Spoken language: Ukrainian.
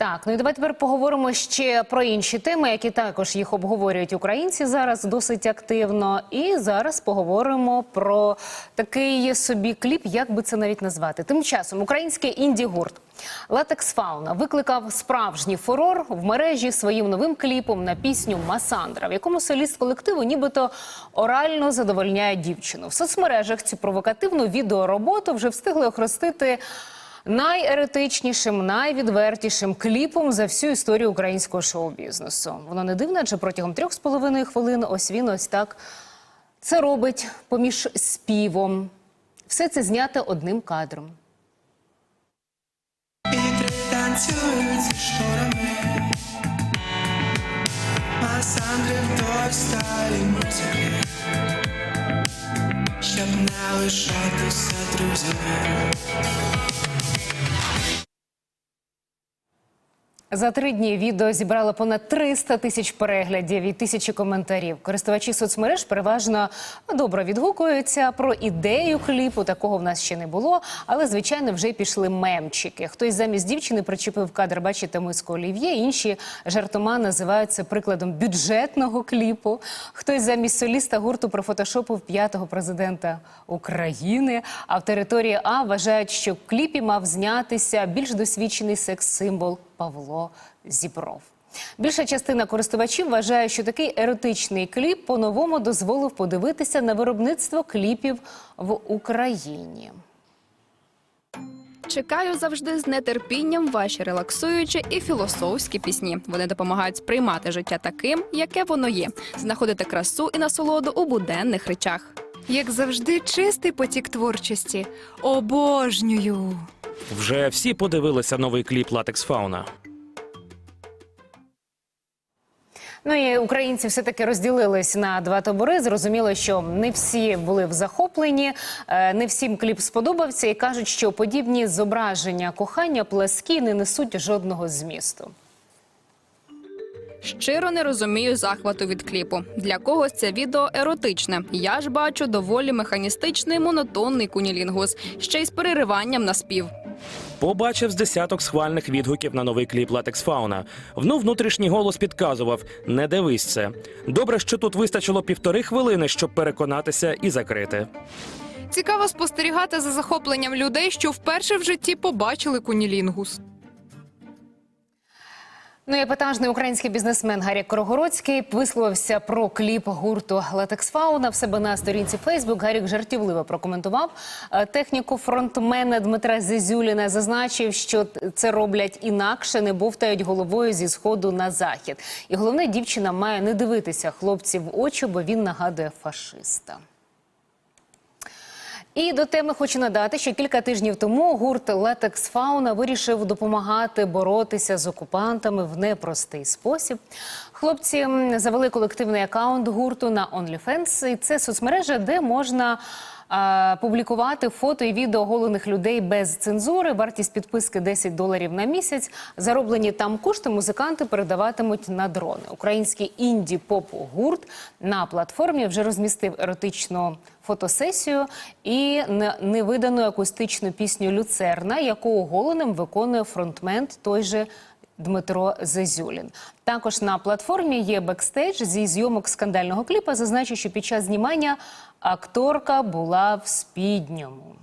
Так, ну і давайте тепер поговоримо ще про інші теми, які також їх обговорюють українці зараз досить активно. І зараз поговоримо про такий собі кліп, як би це навіть назвати. Тим часом український інді-гурт Латекс Фауна викликав справжній фурор в мережі своїм новим кліпом на пісню Масандра, в якому соліст колективу нібито орально задовольняє дівчину. В соцмережах цю провокативну відеороботу вже встигли охрестити найеретичнішим, найвідвертішим кліпом за всю історію українського шоу-бізнесу. Воно не дивне, адже протягом трьох з половиною хвилин ось він ось так це робить поміж співом. Все це знято одним кадром. Щоб не лишатися друзями. За три дні відео зібрало понад 300 тисяч переглядів і тисячі коментарів. Користувачі соцмереж переважно добре відгукуються про ідею кліпу. Такого в нас ще не було, але звичайно вже пішли мемчики. Хтось замість дівчини причепив кадр, бачите, миску олів'є. Інші жартома називають це прикладом бюджетного кліпу. Хтось замість соліста гурту профотошопив п'ятого президента України. А в території А вважають, що в кліпі мав знятися більш досвідчений секс-символ Павло Зібров. Більша частина користувачів вважає, що такий еротичний кліп по-новому дозволив подивитися на виробництво кліпів в Україні. Чекаю завжди з нетерпінням ваші релаксуючі і філософські пісні. Вони допомагають сприймати життя таким, яке воно є, знаходити красу і насолоду у буденних речах. Як завжди, чистий потік творчості. Обожнюю. Вже всі подивилися новий кліп Латекс Фауна. Ну і українці все таки розділились на два табори. Зрозуміло, що не всі були в захопленні, е, не всім кліп сподобався, і кажуть, що подібні зображення кохання пласкі не несуть жодного змісту. Щиро не розумію захвату від кліпу. Для когось це відео еротичне. Я ж бачу доволі механістичний монотонний кунілінгус, ще й з перериванням на спів. Побачив з десяток схвальних відгуків на новий кліп Латекс Фауна. Вну внутрішній голос підказував: не дивись це. Добре, що тут вистачило півтори хвилини, щоб переконатися і закрити. Цікаво спостерігати за захопленням людей, що вперше в житті побачили кунілінгус. Ну і епатажний український бізнесмен Гаррі Корогородський висловився про кліп гурту Латекс Фауна в себе на сторінці Фейсбук. Гарік жартівливо прокоментував е, техніку фронтмена Дмитра Зизюліна. Зазначив, що це роблять інакше, не бовтають головою зі сходу на захід. І головне, дівчина має не дивитися хлопців в очі, бо він нагадує фашиста. І до теми хочу надати, що кілька тижнів тому гурт Летекс Фауна вирішив допомагати боротися з окупантами в непростий спосіб. Хлопці завели колективний акаунт гурту на OnlyFans. І це соцмережа, де можна. Публікувати фото і відео голених людей без цензури. Вартість підписки 10 доларів на місяць. Зароблені там кошти музиканти передаватимуть на дрони. Український інді поп гурт на платформі вже розмістив еротичну фотосесію і не- невидану акустичну пісню Люцерна, яку оголеним виконує фронтмен той же. Дмитро Зезюлін. Також на платформі є бекстейдж зі зйомок скандального кліпа. Зазначу, що під час знімання акторка була в спідньому.